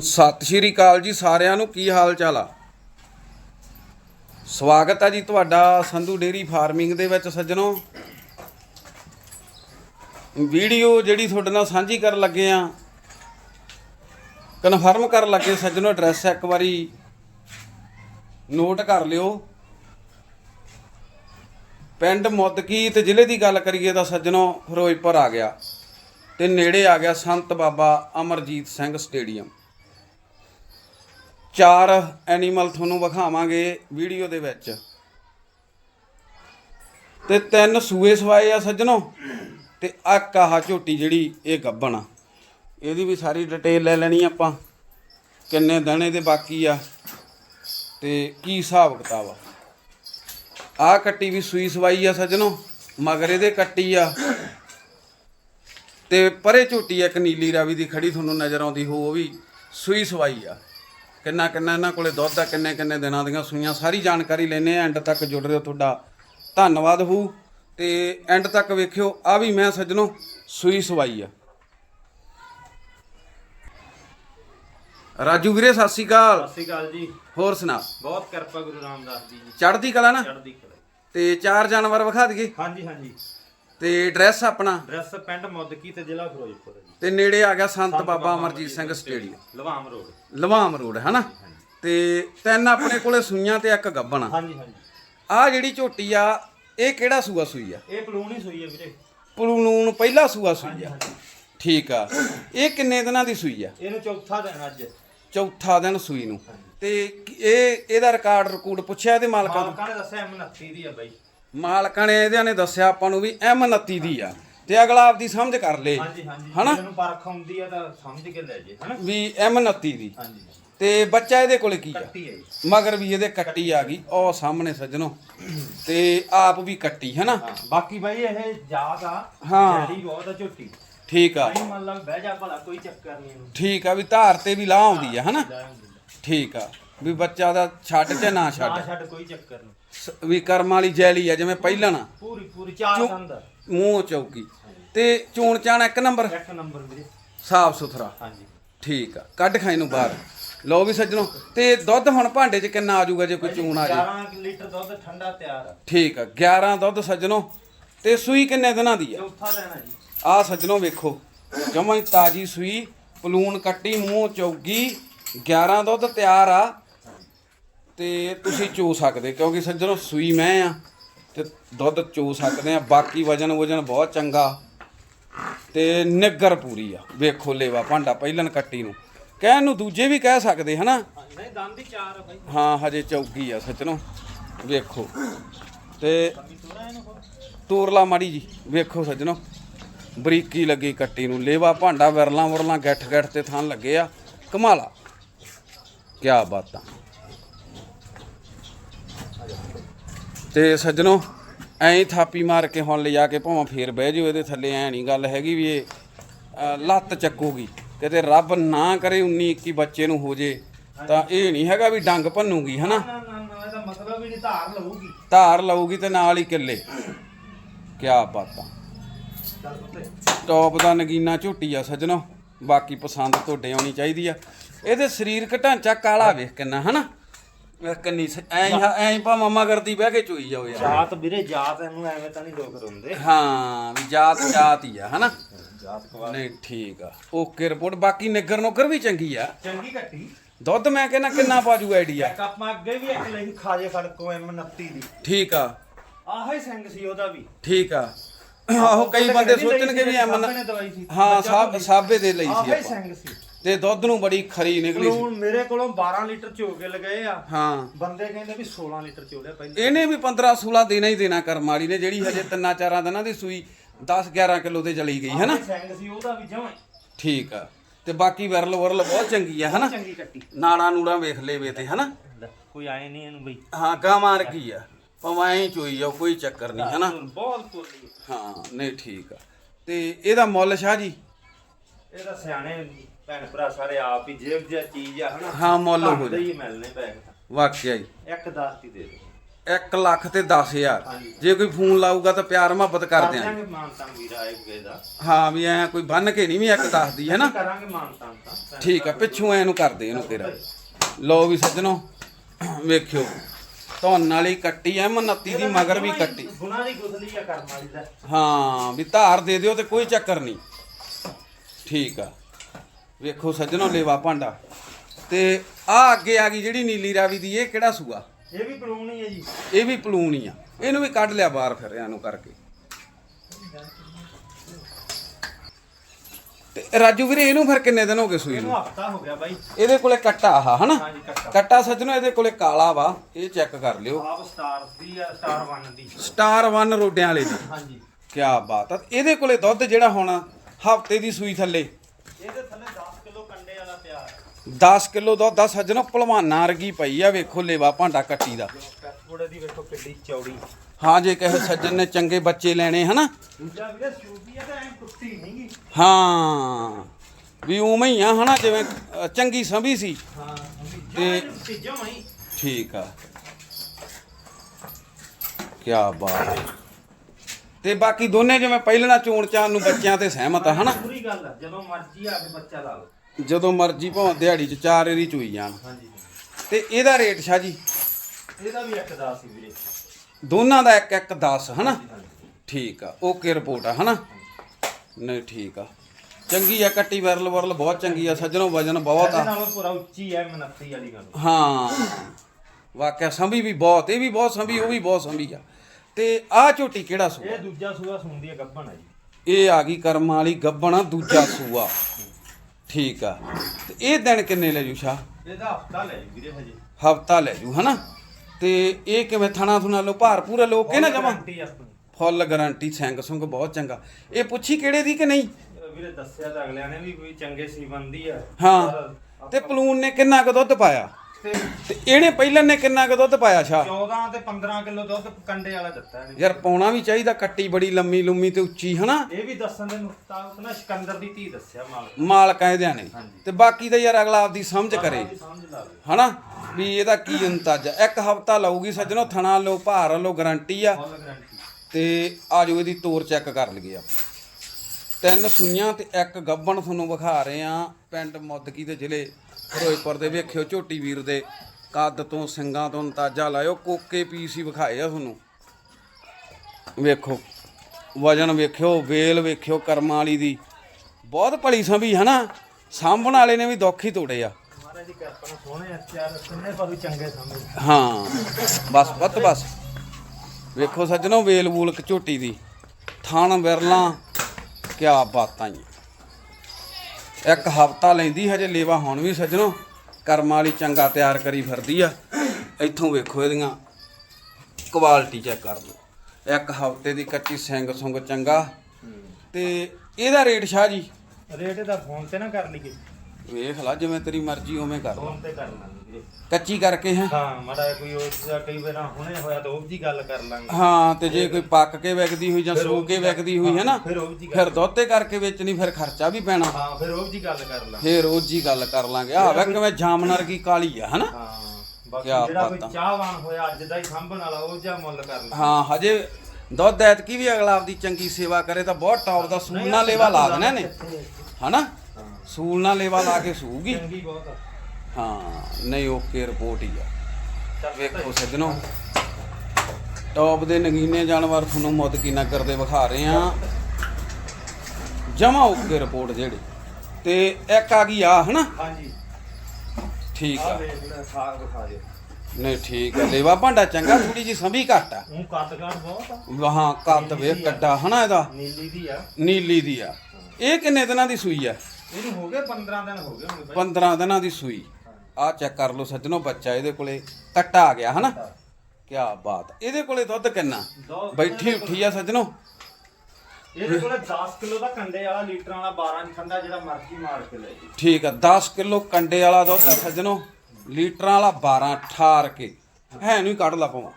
ਸਤਿ ਸ਼੍ਰੀ ਅਕਾਲ ਜੀ ਸਾਰਿਆਂ ਨੂੰ, ਕੀ ਹਾਲ ਚਾਲ ਆ? ਸਵਾਗਤ ਆ ਜੀ ਤੁਹਾਡਾ ਸੰਧੂ ਡੇਰੀ ਫਾਰਮਿੰਗ ਦੇ ਵਿੱਚ ਸੱਜਣੋ। ਵੀਡੀਓ ਜਿਹੜੀ ਤੁਹਾਡੇ ਨਾਲ ਸਾਂਝੀ ਕਰਨ ਲੱਗੇ ਆ ਕਨਫਰਮ ਕਰਨ ਲੱਗੇ ਸੱਜਣੋ ਐਡਰੈਸ ਇੱਕ ਵਾਰੀ ਨੋਟ ਕਰ ਲਿਓ। ਪਿੰਡ ਮੁੱਦਕੀ ਤੇ ਜ਼ਿਲ੍ਹੇ ਦੀ ਗੱਲ ਕਰੀਏ ਤਾਂ ਸੱਜਣੋ ਫਿਰੋਜ਼ਪੁਰ ਆ ਗਿਆ ਤੇ ਨੇੜੇ ਆ ਗਿਆ ਸੰਤ ਬਾਬਾ ਅਮਰਜੀਤ ਸਿੰਘ ਸਟੇਡੀਅਮ। ਚਾਰ ਐਨੀਮਲ ਤੁਹਾਨੂੰ ਵਿਖਾਵਾਂਗੇ ਵੀਡੀਓ ਦੇ ਵਿੱਚ। ਤੇ ਤਿੰਨ ਸੂਏ ਸਵਾਏ ਆ ਸੱਜਣੋ, ਤੇ ਇੱਕ ਆਹ ਝੋਟੀ ਜਿਹੜੀ, ਇਹ ਗੱਬਣ ਆ। ਇਹਦੀ ਵੀ ਸਾਰੀ ਡਿਟੇਲ ਲੈ ਲੈਣੀ ਆਪਾਂ, ਕਿੰਨੇ ਦਿਨ ਦੇ ਬਾਕੀ ਆ, ਤੇ ਕੀ ਹਿਸਾਬ ਕਿਤਾਬ ਆ। ਆਹ ਕੱਟੀ ਵੀ ਸੂਈ ਸਵਾਈ ਆ ਸੱਜਣੋ, ਮਗਰ ਇਹਦੇ ਕੱਟੀ ਆ। ਤੇ ਪਰੇ ਝੋਟੀ ਆ, ਇੱਕ ਨੀਲੀ ਰਾਵੀ ਦੀ ਖੜੀ ਤੁਹਾਨੂੰ ਨਜ਼ਰ ਆਉਂਦੀ ਹੋ ਉਹ ਵੀ ਸੂਈ ਸਵਾਈ ਆ। ਕਿੰਨਾ ਕਿੰਨਾ ਇਹਨਾਂ ਕੋਲੇ ਦੁੱਧ ਆ ਕਿੰਨੇ ਕਿੰਨੇ ਦਿਨਾਂ ਦੀਆਂ ਸੂਈਆਂ ਸਾਰੀ ਜਾਣਕਾਰੀ ਲੈਣੇ ਐਂਡ ਤੱਕ ਜੁੜ ਰਹੇ ਹੋ ਤੁਹਾਡਾ। ਧੰਨਵਾਦ ਹੋਊ ਤੇ ਐਂਡ ਤੱਕ ਵੇਖਿਓ ਆ ਵੀ ਮੈਂ ਸੱਜਣੋ ਸੂਈ ਸਵਾਈ ਆ। ਰਾਜੂ ਵੀਰੇ ਸਤਿ ਸ਼੍ਰੀ ਅਕਾਲ। ਸਤਿ ਸ਼੍ਰੀ ਅਕਾਲ ਜੀ। ਹੋਰ ਸੁਣਾ। ਬਹੁਤ ਕਿਰਪਾ ਗੁਰੂ ਰਾਮਦਾਸ ਜੀ ਦੀ। ਚੜ੍ਹਦੀ ਕਲਾ ਨਾ? ਚੜ੍ਹਦੀ ਕਲਾ। ਤੇ ਚਾਰ ਜਾਨਵਰ ਵਿਖਾ ਦਈਏ? ਹਾਂਜੀ ਹਾਂਜੀ। ਤੇ ਐਡਰੈਸ ਆਪਣਾ? ਡਰੈਸ ਪਿੰਡ ਮੁੱਦਕੀ ਤੇ ਜ਼ਿਲ੍ਹਾ ਫਿਰੋਜ਼ਪੁਰ ਤੇ ਨੇੜੇ ਆ ਗਿਆ ਸੰਤ ਬਾਬਾ ਅਮਰਜੀਤ ਸਿੰਘ ਸਟੇਡੀਅਮ। ਲਵਾਮ ਰੋਡ। ਲਵਾਮ ਰੋਡ ਹਨਾ ਤੇ ਤਿੰਨ ਆਪਣੇ ਕੋਲੇ ਸੂਈਆਂ ਤੇ ਇੱਕ ਗੱਬਣ। ਆ ਹਾਂਜੀ ਹਾਂਜੀ। ਆ ਜਿਹੜੀ ਝੋਟੀ ਆ ਇਹ ਕਿਹੜਾ ਸੂਆ ਸੂਈ ਆ? ਇਹ ਪਲੂਣੀ ਸੂਈ ਹੈ ਵੀਰੇ। ਪਲੂਨੂਨ ਪਹਿਲਾ ਸੂਆ ਸੂਈ ਆ। ਠੀਕ ਆ। ਇਹ ਕਿੰਨੇ ਦਿਨਾਂ ਦੀ ਸੂਈ ਆ? ਇਹਨੂੰ ਚੌਥਾ ਦਿਨ ਅੱਜ। ਚੌਥਾ ਦਿਨ ਸੂਈ ਨੂੰ। ਤੇ ਇਹ ਇਹਦਾ ਰਿਕਾਰਡ ਰਿਕੂਡ ਪੁੱਛਿਆ ਇਹਦੇ ਮਾਲਕਾਂ ਤੋਂ ਮਾਲਕਾਂ ਨੇ ਦੱਸਿਆ M29 ਦੀ ਆ ਬਾਈ। ਮਾਲਕਾਂ ਨੇ ਇਹਦਿਆਂ ਨੇ ਦੱਸਿਆ ਆਪਾਂ ਨੂੰ ਵੀ M29 ਦੀ ਆ। ਤੇ ਅਗਲਾ ਆਪਦੀ ਸਮਝ ਕਰ ਲੇ। ਹਾਂਜੀ ਹਾਂਜੀ। ਹਨਾ? ਪਰਖ ਆਉਂਦੀ ਆ ਤਾਂ ਸਮਝ ਕੇ ਲੈ ਜੇ ਹਨਾ? ਵੀ M29 ਦੀ। ਹਾਂਜੀ। ਤੇ ਬੱਚਾ ਇਹਦੇ ਕੋਲੇ ਕੀ ਆ? ਕੱਟੀ ਹੈ ਜੀ। ਮਗਰ ਵੀ ਇਹਦੇ ਕੱਟੀ ਆ ਗਈ। ਉਹ ਸਾਹਮਣੇ ਸੱਜਣੋ। ਤੇ ਆਪ ਵੀ ਕੱਟੀ ਹੈ ਨਾ ਹਾਂ। ਬਾਕੀ ਬਾਈ ਇਹ ਜਾਤ ਆ ਹਾਂ। ਜਿਹੜੀ ਬਹੁਤ ਆ ਝੋਟੀ। ਠੀਕ ਆ। ਨਹੀਂ ਮੰਨ ਲਾ ਬਹਿ ਜਾ ਭਲਾ ਕੋਈ ਚੱਕਰ ਨਹੀਂ ਇਹਨੂੰ। ਠੀਕ ਆ ਵੀ ਧਾਰ ਤੇ ਵੀ ਲਾਹ ਆਉਂਦੀ ਆ ਹਨਾ? ਲੈ ਆਉਂਦੀ ਆ। ਠੀਕ ਆ। ਵੀ ਬੱਚਾ ਦਾ ਛੱਡ ਤੇ ਨਾ ਨਾ ਛੱਡ। ਛੱਡ ਕੋਈ ਚੱਕਰ ਨਹੀਂ। ਸ- ਵੀ ਕਰਮ ਵਾਲੀ ਜੈਲੀ ਆ ਜਿਵੇਂ ਪਹਿਲਾਂ ਨਾ। ਪੂਰੀ ਪੂਰੀ ਚਾਰ ਚੁ- ਦੰਦ। ਮੂੰਹ ਚੌਕੀ। ਤੇ ਚੂਣ ਚਾਣ ਇੱਕ ਨੰਬਰ? ਇੱਕ ਨੰਬਰ ਵੀਰੇ। ਸਾਫ਼ ਸੁਥਰਾ। ਹਾਂਜੀ। ਠੀਕ ਆ ਕੱਢ ਖਾਈ ਨੂੰ ਬਾਹਰ। ਲਓ ਵੀ ਸੱਜਣੋ ਤੇ ਦੁੱਧ ਹੁਣ ਭਾਂਡੇ 'ਚ ਕਿੰਨਾ ਆ ਜਾਊਗਾ ਜੇ ਕੋਈ ਚੂਣ ਆ ਜੇ? 11 ਲੀਟਰ ਦੁੱਧ ਠੰਡਾ ਤਿਆਰ ਆ। ਠੀਕ ਆ 11 ਦੁੱਧ ਸੱਜਣੋ ਤੇ ਸੂਈ ਕਿੰਨੇ ਦਿਨਾਂ ਦੀ ਆ? ਚੌਥਾ ਦਿਨ ਆ ਜੀ। ਆ ਸੱਜਣੋ ਵੇਖੋ ਜਮਾਂ ਹੀ ਤਾਜੀ ਸੂਈ ਪਲੂਣ ਕੱਟੀ ਮੂੰਹ ਚੌਗੀ 11 ਦੁੱਧ ਤਿਆਰ ਆ। ਤੇ ਤੁਸੀਂ ਚੋ ਸਕਦੇ ਕਿਉਂਕਿ ਸੱਜਣੋ ਸੂਈ ਮੈਂ ਆ ਤੇ ਦੁੱਧ ਚੋ ਸਕਦੇ ਆ ਬਾਕੀ ਵਜਨ ਵਜਨ ਬਹੁਤ ਚੰਗਾ। ਤੇ ਨਿੱਗਰ ਪੂਰੀ ਆ ਵੇਖੋ ਲੇਵਾ ਭਾਂਡਾ ਪਹਿਲਨ ਕੱਟੀ ਨੂੰ। ਕਹਿਣ ਨੂੰ ਦੂਜੇ ਵੀ ਕਹਿ ਸਕਦੇ ਹਨਾ? ਨਹੀਂ ਦੰਦ ਹੀ ਚਾਰ ਆ ਬਾਈ। ਹਾਂ ਹਜੇ ਚੌਗੀ ਆ ਸੱਜਣੋ ਵੇਖੋ। ਤੇ। ਤੋਰਲਾ ਮਾੜੀ ਜੀ ਵੇਖੋ ਸੱਜਣੋ। ਬਰੀਕੀ ਲੱਗੀ ਕੱਟੀ ਨੂੰ ਲੇਵਾ ਭਾਂਡਾ ਵਿਰਲਾ ਵਰਲਾ ਗੱਠ ਗੱਠ ਤੇ ਥਾਂ ਲੱਗੇ ਆ। ਕਮਾਲਾ ਕੀ ਬਾਤਾਂ। ਤੇ ਸੱਜਣੋ ਐਂ ਥਾਪੀ ਮਾਰ ਕੇ ਹੁਣ ਲਿਜਾ ਕੇ ਭਾਵੇਂ ਫੇਰ ਬਹਿ ਜਿਓ ਇਹਦੇ ਥੱਲੇ ਐ ਨਹੀਂ ਗੱਲ ਹੈਗੀ ਵੀ ਇਹ ਅ, ਲੱਤ ਚੱਕੂਗੀ। ਕਿਤੇ ਰੱਬ ਨਾ ਕਰੇ 19 21 ਬੱਚੇ ਨੂੰ ਹੋ ਜੇ ਤਾਂ ਇਹ ਨਹੀਂ ਹੈਗਾ ਵੀ ਡੰਗ ਭੰਨੂਗੀ ਹਨਾ? ਨਾ ਨਾ ਨਾ ਇਹਦਾ ਮਤਲਬ ਹੀ ਨਹੀਂ ਧਾਰ ਲਊਗੀ। ਧਾਰ ਲਊਗੀ ਤੇ ਨਾਲ ਹੀ ਕਿੱਲੇ। ਕੀ ਬਾਤਾਂ। ਚੱਲ ਉੱਤੇ ਟੌਪ ਦਾ ਨਗੀਨਾ ਝੋਟੀ ਆ ਸੱਜਣੋ ਬਾਕੀ ਪਸੰਦ ਤੁਹਾਡੇ ਆਉਣੀ ਚਾਹੀਦੀ ਆ। ਇਹਦੇ ਸਰੀਰਕ ਢਾਂਚਾ ਕਾਲਾ ਵੇਖ ਕਿੰਨਾ ਹਨਾ? ਕਿੰਨੀ ਐਂ ਐਂ ਪਾ ਮਮਾ ਕਰਦੀ ਬਹਿ ਕੇ ਚੋਈ ਜਾਓ ਯਾਰ। ਜਾਤ ਵੀਰੇ ਜਾਤ ਇਹਨੂੰ ਐਵੇਂ ਤਾਂ ਨਹੀਂ ਲੋਕ ਰੋਂਦੇ। ਹਾਂ ਵੀ ਜਾਤ ਜਾਤ ਹੀ ਆ ਹਨਾ? ਜਾਤ ਕਵਾ ਨਹੀਂ ਠੀਕ ਆ। Okay report. ਬਾਕੀ ਨਿੱਗਰ ਨੁੱਗਰ ਵੀ ਚੰਗੀ ਆ। ਚੰਗੀ ਕੱਟੀ ਦੁੱਧ ਮੈਂ ਕਹਿੰਦਾ ਕਿੰਨਾ ਪਾਜੂ ਆਈਡੀਆ? ਇੱਕ ਆਪਾਂ ਅੱਗੇ ਵੀ ਇੱਕ ਲਈ ਖਾਜੇ ਖੜਕੋ M29 ਦੀ। ਠੀਕ ਆ। ਆਹੀ ਸਿੰਘ ਸੀ ਉਹਦਾ ਵੀ। ਠੀਕ ਆ। ਆਹੋ ਕਈ ਬੰਦੇ ਸੋਚਣਗੇ ਵੀ ਸੀ। ਹਾਂ ਸਾਬ ਦੇ ਲਈ ਸੀ ਆਹੀ ਸਿੰਘ ਸੀ। ਤੇ ਦੁੱਧ ਨੂੰ ਬੜੀ ਖਰੀ ਨਿਕਲੀ ਸੀ। ਹੁਣ ਮੇਰੇ ਕੋਲੋਂ 12 ਲੀਟਰ ਚੋ ਕੇ ਲਗਾਏ ਆ। ਹਾਂ। ਬੰਦੇ ਕਹਿੰਦੇ ਵੀ 16 ਲੀਟਰ ਚੋਲਿਆ ਪਹਿਲੇ। ਇਹਨੇ ਵੀ 15 16 ਦੇਣਾ ਹੀ ਦੇਣਾ ਕਰਮ ਵਾਲੀ ਨੇ ਜਿਹੜੀ ਹਜੇ ਤਿੰਨਾਂ ਚਾਰਾਂ ਦਿਨਾਂ ਦੀ ਸੂਈ 10 11 ਕਿਲੋ ਤੇ ਚਲੀ ਗਈ ਹੈਨਾ ਸਿੰਘ ਸੀ ਉਹਦਾ ਵੀ ਜਮਾਂ। ਠੀਕ ਆ। ਤੇ ਬਾਕੀ ਵਿਰਲ ਵਰਲ ਬਹੁਤ ਚੰਗੀ ਆ ਹੈਨਾ ਚੰਗੀ ਕੱਟੀ। ਨਾੜਾ ਨੂੜਾ ਵੇਖ ਲੇਵੇ ਤੇ ਹੈਨਾ ਕੋਈ ਆਏ ਨਹੀਂ ਇਹਨੂੰ ਬਈ। ਹਾਂ ਗਾਂ ਮਾਰ ਕੀ ਆ ਐਂ ਚੋਈ ਜਾਓ ਕੋਈ ਚੱਕਰ ਨਹੀਂ ਹੈਨਾ ਬਹੁਤ ਤੋਲੀ ਹਾਂ ਨਹੀਂ ਠੀਕ ਆ। ਤੇ ਇਹਦਾ ਮੁੱਲ ਸ਼ਾਹ ਜੀ? ਇਹ ਤਾਂ ਸਿਆਣੇ ਭੈਣ ਭਰਾ ਸਾਰੇ ਆਪ ਹੀ ਜੇਬ ਜਿਹਾ ਚੀਜ਼ ਆ ਹਨਾ? ਹਾਂ ਮੁੱਲ ਹੋ ਦੇ ਜਾ ਹੀ ਮਿਲਨੇ ਬੈਗ ਵਾਕਿਆ ਹੀ ਇੱਕ ਦਸ ਦੀ ਦੇ ਦੇ 1 ਲੱਖ ਤੇ 10000 ਹਾਂਜੀ। ਜੇ ਕੋਈ ਫੋਨ ਲਾਊਗਾ ਤਾਂ ਪਿਆਰ ਮੁਹੱਬਤ ਕਰ ਦਿਆਂਗੇ ਦਿਆਂਗੇ ਮਾਨਤਾਨ ਵੀਰ ਆਏਗੇ ਦਾ। ਹਾਂ ਵੀ ਐ ਕੋਈ ਬੰਨ ਕੇ ਨਹੀਂ ਵੀ ਇੱਕ ਦੱਸਦੀ ਹੈ ਨਾ? ਕਰਾਂਗੇ ਮਾਨਤਾਨ ਤਾਂ। ਠੀਕ ਆ ਪਿੱਛੋਂ ਐ ਨੂੰ ਕਰਦੇ ਇਹਨੂੰ ਤੇਰਾ। ਲੋ ਵੀ ਸੱਜਣੋ ਵੇਖਿਓ। ਧੌਣ ਵਾਲੀ ਕੱਟੀ ਐ 29 ਦੀ ਮਗਰ ਵੀ ਕੱਟੀ। ਗੁਨਾ ਦੀ ਗੁਸਲੀ ਆ ਕਰਮ ਵਾਲੀ ਦਾ। ਹਾਂ ਵੀ ਧਾਰ ਦੇ ਦਿਓ ਤੇ ਕੋਈ ਚੱਕਰ ਨਹੀਂ। ਠੀਕ ਆ। ਵੇਖੋ ਸੱਜਣੋ ਲੇਵਾ ਭਾਂਡਾ। ਤੇ ਆ ਅੱਗੇ ਆ ਗਈ ਜਿਹੜੀ ਨੀਲੀ ਰਾਵੀ ਦੀ ਇਹ ਕਿਹੜਾ ਸੂਆ? ਇਹ ਵੀ ਕਾਨੂੰਨ ਹੀ ਹੈ ਜੀ। ਇਹ ਵੀ ਪਲੂਣ ਹੀ ਆ। ਇਹਨੂੰ ਵੀ ਕੱਢ ਲਿਆ ਬਾਹਰ ਫਿਰ ਇਹਨੂੰ ਕਰਕੇ। ਤੇ ਰਾਜੂ ਵੀਰੇ ਇਹਨੂੰ ਫਿਰ ਕਿੰਨੇ ਦਿਨ ਹੋ ਗਏ ਸੂਈ ਇਹਨੂੰ ਨੂੰ ਹਫਤਾ ਹੋ ਗਿਆ ਬਾਈ। ਇਹਦੇ ਕੋਲੇ ਕੱਟਾ ਆ ਹਨਾ? ਹਾਂਜੀ ਕੱਟਾ। ਕੱਟਾ ਸੱਜਣੋ ਇਹਦੇ ਕੋਲੇ ਕਾਲਾ ਵਾ। ਇਹ ਚੈੱਕ ਕਰ ਲਿਓ। ਆਪ ਸਟਾਰ ਦੀ ਆ ਸਟਾਰ 1 ਦੀ। ਸਟਾਰ 1 ਰੋਡਿਆਂ ਵਾਲੇ ਦੀ। ਹਾਂਜੀ। ਕੀ ਬਾਤ ਆ। ਇਹਦੇ ਕੋਲੇ ਦੁੱਧ ਜਿਹੜਾ ਹੁਣ ਹਫ਼ਤੇ ਦੀ ਸੂਈ ਥੱਲੇ। ਇਹਦੇ ਥੱਲੇ 10 ਕਿਲੋ ਕੰਡੇ ਵਾਲਾ ਪਿਆ 10 ਕਿਲੋ ਦੁੱਧ ਆ ਸੱਜਣੋ ਭਲਵਾਨਾਂ ਵਰਗੀ ਪਈ ਆ ਵੇਖੋ ਲੇਵਾ ਭਾਂਡਾ ਕੱਟੀ ਦਾ। ਪੈਸਪੋੜੇ ਦੀ ਵੇਖੋ ਕਿੱਡੀ ਚੌੜੀ। ਹਾਂ ਜੇ ਕਿਸੇ ਸੱਜਣ ਨੇ ਚੰਗੇ ਬੱਚੇ ਲੈਣੇ ਹਨਾ? ਦੂਜਾ ਵੀਰੇ ਸੂਪੀ ਆ ਤਾਂ ਐ ਟੁੱਟੀ ਨਹੀਂਗੀ ਹਾਂ ਵੀ ਉਵੇਂ ਹੀ ਆ ਹਨਾ ਜਿਵੇਂ ਅ, ਚੰਗੀ ਸੰਭੀ ਸੀ। ਹਾਂ ਤੇ- ਮਈ ਠੀਕ ਆ। ਕੀ ਬਾਤ ਹੈ। ਤੇ ਬਾਕੀ ਦੋਨੇ ਜਿਵੇਂ ਪਹਿਲਣਾ ਚੋਣ ਚਾਣ ਨੂੰ ਬੱਚਿਆਂ ਤੇ ਸਹਿਮਤ ਆ ਹਨਾ? ਪੂਰੀ ਗੱਲ ਆ ਜਦੋਂ ਮਰਜ਼ੀ ਆ ਕੇ ਬੱਚਾ ਲਾ ਲਓ। ਜਦੋਂ ਮਰਜ਼ੀ ਭਾਵੇਂ ਦਿਹਾੜੀ ਚ ਚਾਰ ਏਰੀ ਚੋਈ ਜਾਣ। ਹਾਂਜੀ। ਤੇ ਇਹਦਾ ਰੇਟ ਸ਼ਾਹ ਜੀ ਇਹਦਾ ਵੀ ਇੱਕ ਦਾ ਸੀ ਵੀਰੇ। ਦੋਨਾਂ ਦਾ ਇੱਕ ਇੱਕ 10 ਹਨਾ? ਹਾਂਜੀ ਠੀਕ ਆ ਓਕੇ ਰਿਪੋਰਟ ਆ ਹਨਾ? ਨਹੀਂ ਠੀਕ ਆ। ਚੰਗੀ ਆ ਕੱਟੀ ਵਰਲ ਵਰਲ ਬਹੁਤ ਚੰਗੀ ਆ ਸੱਜਣੋ ਵਜਨ ਬਹੁਤ ਇਹਦੇ ਆ ਨਾਲੋਂ ਪੂਰਾ ਉੱਚੀ ਹੈ ਮਨੱਤੀ ਵਾਲੀ ਗੱਲ। ਹਾਂ। ਵਾਕਿਆ ਸੰਭੀ ਵੀ ਬਹੁਤ ਇਹ ਵੀ ਬਹੁਤ ਸੰਭੀ ਉਹ ਵੀ ਬਹੁਤ ਸੰਭੀ ਆ। ਤੇ ਆ ਝੋਟੀ ਕਿਹੜਾ ਸੂਆ? ਇਹ ਦੂਜਾ ਸੂਆ ਸੁਣਦੀ ਹੈ ਗੱਭਣ ਹੈ ਜੀ। ਇਹ ਆ ਗਈ ਕਰਮਾਂ ਵਾਲੀ ਗੱਬਣ ਆ, ਦੂਜਾ ਸੂਆ। ਠੀਕ ਆ। ਤੇ ਇਹ ਦਿਨ ਕਿੰਨੇ ਲੈ ਜੂ ਸ਼ਾ ਇਹਦਾ ਹਫਤਾ ਲੈ ਜੀ ਵੀਰੇ ਹਜੇ। ਹਫਤਾ ਲੈ ਜੂ ਹਨਾ? ਤੇ ਇਹ ਕਿਵੇਂ ਥਣਾ ਥੁਣਾ ਲੋ ਭਾਰ ਪੂਰਾ ਲੋਕ ਕੇ ਨਾ ਜਮਾ? ਫੁੱਲ ਗਾਰੰਟੀ ਸਿੰਘ ਸੁੰਗ ਬਹੁਤ ਚੰਗਾ। ਇਹ ਪੁੱਛੀ ਕਿਹੜੇ ਦੀ ਕਿ ਨਹੀਂ? ਵੀਰੇ ਦੱਸਿਆ ਤਾਂ ਅਗਲਿਆਂ ਨੇ ਵੀ ਕੋਈ ਚੰਗੇ ਸੀ ਬੰਦੀ ਆ। ਹਾਂ ਤੇ ਪਲੂਨ ਨੇ ਕਿੰਨਾ ਕੁ ਦੁੱਧ ਪਾਇਆ? ਤੇ ਤੇ ਇਹਨੇ ਪਹਿਲਾਂ ਨੇ ਕਿੰਨਾ ਕੁ ਦੁੱਧ ਪਾਇਆ ਸ਼ਾ 14 ਤੇ 15 ਕਿਲੋ ਦੁੱਧ ਕੰਡੇ ਵਾਲਾ ਦਿੱਤਾ ਇਹਨੇ। ਯਾਰ ਪਾਉਣਾ ਵੀ ਚਾਹੀਦਾ ਕੱਟੀ ਬੜੀ ਲੰਮੀ ਲੁੰਮੀ ਤੇ ਉੱਚੀ ਹਨਾ? ਇਹ ਵੀ ਦੱਸਣ ਦੇ ਮੁਤਾਬਕ ਨਾ ਸਿਕੰਦਰ ਦੀ ਧੀ ਦੱਸਿਆ ਮਾਲਕ ਮਾਲਕਾਂ ਇਹਦਿਆਂ ਨੇ। ਤੇ ਬਾਕੀ ਤਾਂ ਯਾਰ ਅਗਲਾ ਆਪਦੀ ਸਮਝ ਕਰੇ। ਆਪਦੀ ਸਮਝ ਲਾ ਲਓ ਹਨਾ? ਵੀ ਇਹਦਾ ਕੀ ਅੰਤਾਜਾ ਇੱਕ ਹਫਤਾ ਲਾਊਗੀ ਸੱਜਣੋ ਥਣਾ ਲੋ ਭਾਰ ਲੋ ਗਾਰੰਟੀ ਆ। ਫੁੱਲ ਗਾਰੰਟੀ ਤੇ ਆਜੋ ਇਹਦੀ ਤੋਰ ਚੈੱਕ ਕਰ ਲਈਏ ਆਪਾਂ। ਤਿੰਨ ਸੂਈਆਂ ਤੇ ਇੱਕ ਗੱਬਣ ਤੁਹਾਨੂੰ ਵਿਖਾ ਰਹੇ ਆ ਪਿੰਡ ਮੁੱਦਕੀ ਦੇ ਜ਼ਿਲ੍ਹੇ ਫਿਰੋਜ਼ਪੁਰ ਦੇ ਵੇਖਿਓ ਝੋਟੀ ਵੀਰ ਦੇ ਕੱਦ ਤੋਂ ਸਿੰਗਾਂ ਤੋਂ ਅੰਤਾਜਾ ਲਾਇਓ ਕੋਕੇ ਪੀਸ ਹੀ ਵਿਖਾਏ ਆ ਤੁਹਾਨੂੰ। ਵੇਖੋ ਵਜਨ ਵੇਖਿਓ ਵੇਲ ਵੇਖਿਓ ਕਰਮਾਂ ਵਾਲੀ ਦੀ। ਬਹੁਤ ਭਲੀ ਸੰਭੀ ਹਨਾ? ਸਾਂਭਣ ਵਾਲੇ ਨੇ ਵੀ ਦੁੱਖ ਹੀ ਤੋੜੇ ਆ। ਹਾਂ ਬਸ ਬੱਤ ਬਸ। ਵੇਖੋ ਸੱਜਣੋ ਵੇਲ ਵੂਲ ਝੋਟੀ ਦੀ। ਥਣ ਵਿਰਲਾ ਕਿਆ ਬਾਤਾਂ ਜੀ। ਇੱਕ ਹਫਤਾ ਲੈਂਦੀ ਹਜੇ ਲੇਵਾ ਹੁਣ ਵੀ ਸੱਜਣੋ। ਕਰਮਾਂ ਵਾਲੀ ਚੰਗਾ ਤਿਆਰ ਕਰੀ ਫਿਰਦੀ ਆ। ਇੱਥੋਂ ਵੇਖੋ ਇਹਦੀਆਂ ਕੁਆਲਿਟੀ ਚੈੱਕ ਕਰ ਲਓ। ਇੱਕ ਹਫ਼ਤੇ ਦੀ ਕੱਚੀ ਸਿੰਘ ਸੁੰਗ ਚੰਗਾ। ਤੇ ਇਹਦਾ ਰੇਟ ਸ਼ਾਹ ਜੀ? ਰੇਟ ਦਾ ਫੋਨ ਤੇ ਨਾ ਕਰ ਲਈਏ। ਵੇਖ ਲਾ ਜਿਵੇਂ ਤੇਰੀ ਮਰਜ਼ੀ ਉਵੇਂ ਕਰ ਫੋਨ ਤੇ ਕਰ ਲਾਂਗੇ। ਕੱਚੀ ਕਰਕੇ ਹੈ? ਹਾਂ ਮਾੜਾ ਕੋਈ ਜਿਹਾ ਕਈ ਵਾਰ ਹੁਣੇ ਹੋਇਆ ਤਾਂ ਉਹ ਜੀ ਗੱਲ ਕਰ ਲਾਂਗੇ। ਹਾਂ ਤੇ ਜੇ ਕੋਈ ਪੱਕ ਕੇ ਵਿਕਦੀ ਹੋਈ ਜਾਂ ਸੂ ਕੇ ਵਿਕਦੀ ਹੋਈ ਹੈ ਨਾ ਫਿਰ ਉਹ ਜੀ ਗੱਲ ਫਿਰ ਦੁੱਧ ਤੇ ਕਰਕੇ ਵੇਚਣੀ ਫਿਰ ਖਰਚਾ ਵੀ ਪੈਣਾ। ਹਾਂ ਫਿਰ ਉਹ ਜੀ ਗੱਲ ਕਰ ਲਾਂਗੇ। ਫਿਰ ਉਹ ਜੀ ਗੱਲ ਕਰ ਲਾਂਗੇ। ਆ ਵੇ ਕਿਵੇਂ ਜਾਮਨਰ ਕੀ ਕਾਲੀ ਆ ਹਨਾ? ਹਾਂ ਬਾਕੀ ਜਿਹੜਾ ਕੋਈ। ਚਾਹਵਾਨ ਹੋਇਆ ਅੱਜ ਦਾ ਹੀ ਸਾਂਭਣ ਵਾਲਾ ਉਹ ਜਿਹਾ ਮੁੱਲ ਕਰ ਲਾ ਹਾਂ ਹਜੇ ਦੁੱਧ ਐਤਕੀ ਵੀ ਅਗਲਾ ਆਪਦੀ ਚੰਗੀ ਸੇਵਾ ਕਰੇ ਤਾਂ ਬਹੁਤ ਟੌਪ ਦਾ ਸੂਲਣਾ ਲੇਵਾ ਲਾ ਦੇਣਾ ਨੇ ਹਨਾ? ਹਾਂ। ਸੂਲਣਾ ਲੇਵਾ ਲਾ ਕੇ ਸੂਗੀ। ਚੰਗੀ ਬਹੁਤ ਆ। ਹਾਂ ਨਹੀਂ ਓਕੇ ਰਿਪੋਰਟ ਹੀ ਆ। ਚੱਲ ਵੇਖੋ ਸੱਜਣੋ ਟੌਪ ਦੇ ਨਗੀਨੇ ਜਾਨਵਰ ਤੁਹਾਨੂੰ ਮੁੱਦਕੀ ਨਗਰ ਦੇ ਵਿਖਾ ਰਹੇ ਆ ਜਮਾ ਓਕੇ ਰਿਪੋਰਟ ਜਿਹੜੀ। ਤੇ ਇੱਕ ਆ ਗਈ ਆ ਹਨਾ? ਹਾਂਜੀ। ਠੀਕ ਆ। ਵੇਖ ਸਾਗ ਦਿਖਾ ਦਿਓ। ਨਹੀਂ ਠੀਕ ਆ। ਲੇਵਾ ਭਾਂਡਾ ਚੰਗਾ ਥੋੜੀ ਜੀ ਸੰਭੀ ਘੱਟ ਆ। ਉਹ ਕੱਦ ਕਾਠ ਬਹੁਤ ਆ। ਵਹਾਂ ਕੱਦ ਵੇਖ ਕੱਡਾ ਹਨਾ ਇਹਦਾ? ਨੀਲੀ ਦੀ ਆ। ਨੀਲੀ ਦੀ ਆ। ਇਹ ਕਿੰਨੇ ਦਿਨਾਂ ਦੀ ਸੂਈ ਆ? ਇਹਨੂੰ ਹੋ ਗਏ 15 ਦਿਨ ਹੋ ਗਏ ਹੋਣਗੇ ਬਾਈ। 15 ਦਿਨਾਂ ਦੀ ਸੂਈ। ਆ ਚੈੱਕ ਕਰ ਲਓ ਸੱਜਣੋ ਬੱਚਾ ਇਹਦੇ ਕੋਲੇ ਕੱਟਾ ਆ ਗਿਆ ਹਨਾ? ਕੀ ਬਾਤ। ਇਹਦੇ ਕੋਲੇ ਦੁੱਧ ਕਿੰਨਾ? ਬੈਠੀ ਉੱਠੀ ਆ ਸੱਜਣੋ। ਇਹਦੇ ਕੋਲੇ 10 ਕਿਲੋ ਦਾ ਕੰਡੇ ਵਾਲਾ ਲੀਟਰਾਂ ਵਾਲਾ 12 ਇੰਚ ਠੰਡਾ ਜਿਹੜਾ ਮਰਜ਼ੀ ਮਾਰ ਕੇ ਲੈ ਜੀ ਠੀਕ ਆ 10 ਕਿਲੋ ਕੰਡੇ ਵਾਲਾ ਦੁੱਧ ਆ ਸੱਜਣੋ। ਲੀਟਰਾਂ ਵਾਲਾ 12 ਠਾਰ ਕੇ। ਹੈ ਨਹੀਂ ਕੱਢ ਲਾ ਪਵਾਂ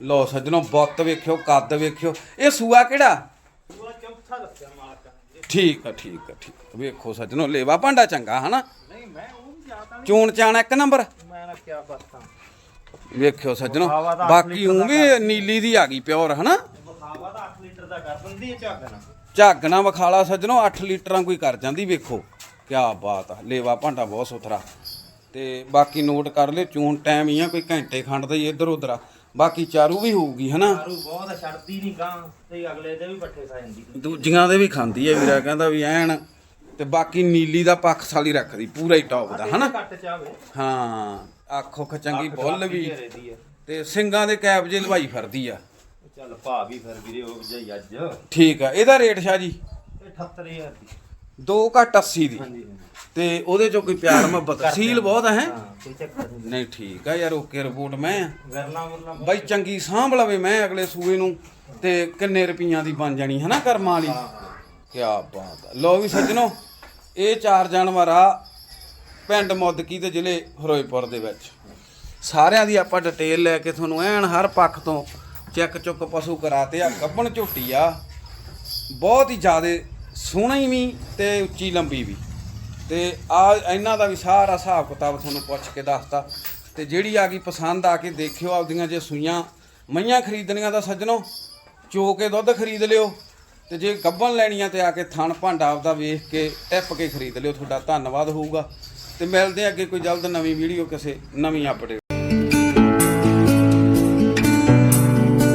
ਲੋ ਸੱਜਣੋ ਬੁੱਤ ਵੇਖਿਓ ਕੱਦ ਵੇਖਿਓ। ਇਹ ਸੂਆ ਕਿਹੜਾ? ਪੂਰਾ ਚੌਥਾ ਦੱਸਿਆ ਮਾਲਕਾਂ ਨੇ। ਵੀਰੇ। ਠੀਕ ਆ ਠੀਕ ਆ ਠੀਕ ਆ। ਵੇਖੋ ਸੱਜਣੋ ਲੇਵਾ ਭਾਂਡਾ ਚੰਗਾ ਹਨਾ? ਨਹੀਂ ਮੈਂ ਉਹ ਚੋਣ ਚਾਣ ਇੱਕ ਨੰਬਰ? ਮੈਂ ਨਾ ਵੇਖਿਓ ਸੱਜਣੋ ਵਿਖਾਵਾ ਤਾਂ ਅੱਠ ਬਾਕੀ ਲੀਟਰ ਉਹ ਵੀ ਨੀਲੀ ਦੀ ਆ ਗਈ ਪਿਓਰ ਹਨਾ? ਬਖਾਵਾ ਤਾਂ 8 ਲੀਟਰ ਦਾ ਕਰ ਦਿੰਦੀ ਹੈ ਝੱਗ ਨਾਲ। ਝੱਗ ਨਾ ਵਿਖਾਲਾ ਸੱਜਣੋ 8 ਲੀਟਰਾਂ ਕੋਈ ਕਰ ਜਾਂਦੀ ਵੇਖੋ। ਕਿਆ ਬਾਤ ਆ ਲੇਵਾ ਭਾਂਡਾ ਬਹੁਤ ਸੁਥਰਾ। ਤੇ ਬਾਕੀ ਨੋਟ ਕਰ ਲਿਓ ਚੂਨ ਟਾਈਮ ਹੀ ਆ ਕੋਈ ਘੰਟੇ ਖੰਡ ਦਾ ਹੀ ਇੱਧਰ ਉੱਧਰ ਆ। ਬਾਕੀ ਚਾਰੂ ਵੀ ਹੋਊਗੀ ਹਨਾ? ਦਾਰੂ ਬਹੁਤ ਛੱਡਦੀ ਨਹੀਂ ਗਾਂ ਤੇ ਅਗਲੇ ਦੇ ਵੀ ਪੱਠੇ ਖਾ ਜਾਂਦੀ। ਦੂਜੀਆਂ ਦੇ ਵੀ ਖਾਂਦੀ ਹੈ ਵੀਰਾ ਕਹਿੰਦਾ ਵੀ ਐਨ ਤੇ ਬਾਕੀ ਨੀਲੀ ਦਾ ਪੱਖ ਸਾਲੀ ਰੱਖਦੀ ਪੂਰਾ ਹੀ ਟੌਪ ਦਾ ਹਨਾ? ਘੱਟ ਚਾਵੇ ਹਾਂ ਅੱਖ ਉੱਖ ਚੰਗੀ ਬੁੱਲ ਵੀ। ਹੈ ਤੇ ਸਿੰਗਾਂ ਦੇ ਕੈਪ ਜੇ ਲਵਾਈ ਫਿਰਦੀ ਆ। ਚੱਲ ਭਾ ਵੀ ਫਿਰ ਵੀਰੇ ਉਹ ਜਈ ਅੱਜ। ਠੀਕ ਆ ਇਹਦਾ ਰੇਟ ਸ਼ਾਹ ਜੀ? 78000 ਦੀ। 2 ਘੱਟ 80 ਦੀ। ਹਾਂਜੀ ਤੇ ਉਹਦੇ ਚੋਂ ਕੋਈ ਪਿਆਰ ਮੁਹੱਬਤ? ਸੀਲ ਬਹੁਤ ਹੈ? ਹਾਂ ਨਹੀਂ। ਠੀਕ ਆ ਯਾਰ ਓਕੇ ਰਿਪੋਰਟ ਮੈਂ ਬਾਈ ਚੰਗੀ ਸਾਂਭ ਲਵੇ ਮੈਂ ਅਗਲੇ ਸੂਏ ਨੂੰ। ਤੇ ਕਿੰਨੇ ਰੁਪਈਆਂ ਦੀ ਬਣ ਜਾਣੀ ਹਨਾ ਕਰਮਾਂ ਵਾਲੀ? ਕੀ ਬਾਤ ਲੋ ਵੀ ਸੱਜਣੋ ਇਹ ਚਾਰ ਜਾਨਵਰ ਆ ਪਿੰਡ ਮੁੱਦਕੀ ਦੇ ਜ਼ਿਲ੍ਹੇ ਫਿਰੋਜ਼ਪੁਰ ਦੇ ਵਿੱਚ। ਸਾਰਿਆਂ ਦੀ ਆਪਾਂ ਡਿਟੇਲ ਲੈ ਕੇ ਤੁਹਾਨੂੰ ਐਨ ਹਰ ਪੱਖ ਤੋਂ ਚੈੱਕ ਚੁੱਕ ਪਸ਼ੂ ਕਰਾਤੇ ਆ, ਗੱਬਣ ਝੋਟੀ ਆ। ਬਹੁਤ ਹੀ ਜ਼ਿਆਦਾ ਸੋਹਣੀ ਵੀ ਤੇ ਉੱਚੀ ਲੰਬੀ ਵੀ। ਤੇ ਆ ਇਹਨਾਂ ਦਾ ਵੀ ਸਾਰਾ ਹਿਸਾਬ ਕਿਤਾਬ ਤੁਹਾਨੂੰ ਪੁੱਛ ਕੇ ਦੱਸਤਾ। ਤੇ ਜਿਹੜੀ ਆ ਗਈ ਪਸੰਦ ਆ ਕੇ ਦੇਖਿਓ ਆਪਦੀਆਂ ਜੇ ਸੂਈਆਂ ਮਈਆਂ ਖਰੀਦਣੀਆਂ ਤਾਂ ਸੱਜਣੋ, ਚੋ ਕੇ ਦੁੱਧ ਖਰੀਦ ਲਿਓ। ਤੇ ਜੇ ਗੱਬਣ ਲੈਣੀਆਂ ਤੇ ਆ ਕੇ ਥਣ ਭਾਂਡਾ ਆਪਦਾ ਵੇਖ ਕੇ ਟਿੱਪ ਕੇ ਖਰੀਦ ਲਿਓ, ਤੁਹਾਡਾ ਧੰਨਵਾਦ ਹੋਊਗਾ। ਤੇ ਮਿਲਦੇ ਅੱਗੇ ਕੋਈ ਜਲਦ ਨਵੀਂ ਵੀਡੀਓ, ਕਿਸੇ ਨਵੀਂ ਅਪਡੇਟ